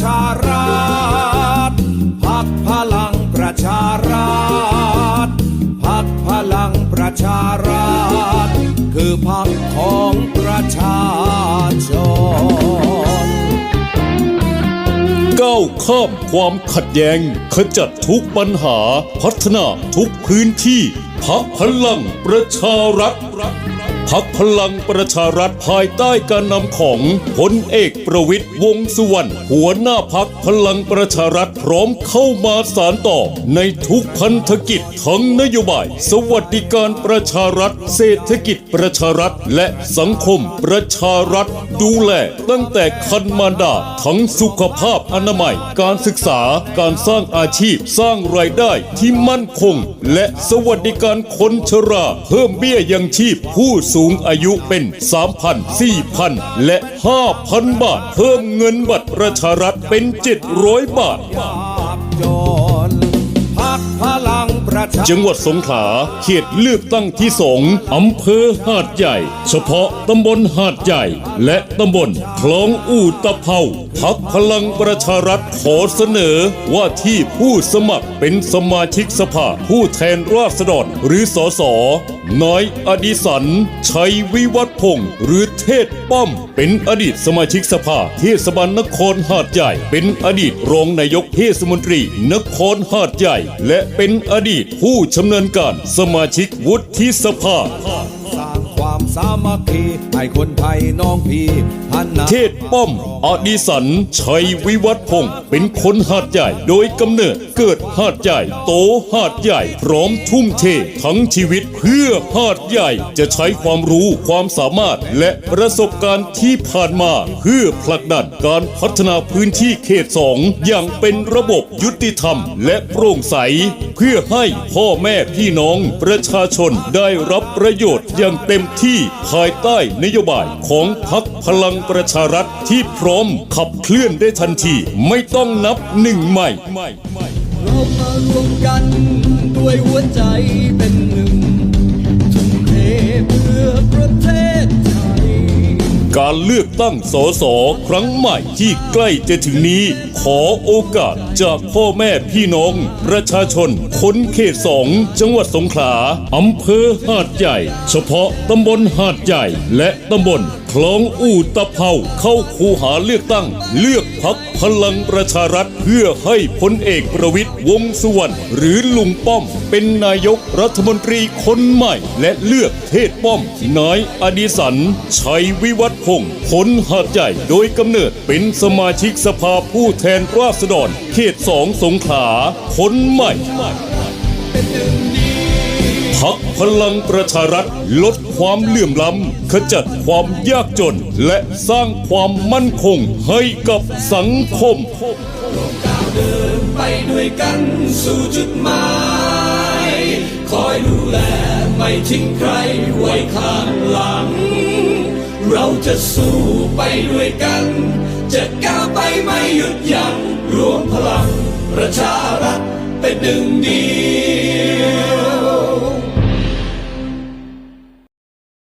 ชารัฐพักพลังประชารัฐพักพลังประชารัฐคือพักของประชาชนก้าวข้ามความขัดแย้งขจัดทุกปัญหา พัฒนาทุกพื้นที่พักพลังประชารัฐ พักพลังประชารัฐภายใต้การนำของพลเอกประวิตยวงสุวรรณหัวหน้าพักพลังประชารัฐพร้อมเข้ามาสารต่อ ในทุกพันธกิจทั้งนโยบาย สวัสดิการประชารัฐ เศรษฐกิจประชารัฐ และสังคมประชารัฐ ดูแลตั้งแต่คันมารดาทั้งสุขภาพอนามัย การศึกษาการสร้างอาชีพสร้างรายได้ที่มั่นคง และสวัสดิการคนชรา เพิ่มเบี้ยยังชีพผู้สูงอายุเป็น 3,000 4,000 และ 5,000 บาท เพิ่มเงินบัตรประชารัฐเป็น 700 บาท พักพลัง จังหวัดสงขลาเขตเลือกตั้งที่สองอำเภอหาดใหญ่ เฉพาะตำบลหาดใหญ่ และตำบลคลองอู่ตะเภาพักพลังประชารัฐขอเสนอว่าที่ผู้สมัครเป็นสมาชิกสภาผู้แทนราษฎรหรือสสน้อยอดิสัน ชัยวิวัฒพงศ์หรือเทศป้อม เป็นอดีตสมาชิกสภาเทศบาลนครหาดใหญ่ เป็นอดีตรองนายกเทศมนตรี นครหาดใหญ่ และเป็นอดีตผู้ชำนาญการสมาชิกวุฒิสภา สามัคคีให้คนไทยน้องพี่พันนาเทศป้อม อดิสัน ชัยวิวัฒพงศ์เป็นคนหาดใหญ่ โดยกำเนิดเกิดหาดใหญ่ โตหาดใหญ่ พร้อมทุ่มเททั้งชีวิตเพื่อหาดใหญ่ จะใช้ความรู้ความสามารถและประสบการณ์ที่ผ่านมา เพื่อผลักดันการพัฒนาพื้นที่เขตสองอย่างเป็นระบบยุติธรรม และโปร่งใส เพื่อให้พ่อแม่พี่น้องประชาชนได้รับประโยชน์อย่างเต็มที่ภายใต้นโยบายของพักพลังประชารัฐที่พร้อมขับเคลื่อนได้ทันที ไม่ต้องนับหนึ่งใหม่เรามารวมกันด้วยหัวใจเป็นหนึ่ง การเลือกตั้งสสครั้งใหม่ที่ใกล้จะถึงนี้ ขอโอกาสจากพ่อแม่พี่น้อง ประชาชนคนเขตสองจังหวัดสงขลาอำเภอหาดใหญ่ เฉพาะตำบลหาดใหญ่และตำบล ลองอู่ตะเภาเข้าคูหาเลือกตั้ง เลือกพักพลังประชารัฐ เพื่อให้พลเอกประวิตยวงษ์สุวรรณหรือลุงป้อม เป็นนายกรัฐมนตรีคนใหม่ และเลือกเทศป้อมนายอดิสันชัยวิวัฒน์พงศ์คนหาดใหญ่โดยกำเนิดเป็นสมาชิกสภาผู้แทนราษฎรเขตสองสงขลาคนใหม่ พักพลังประชารัฐลดความเหลื่อมล้ำ ขจัดความยากจน และสร้างความมั่นคงให้กับสังคมเดินไปด้วยกันสู่จุดหมาย คอยดูแลไม่ทิ้งใครไว้ข้างหลัง เราจะสู้ไปด้วยกัน จะก้าวไปไม่หยุดยัง้งรวมพลังประชารัฐเป็นหนึ่งเดียว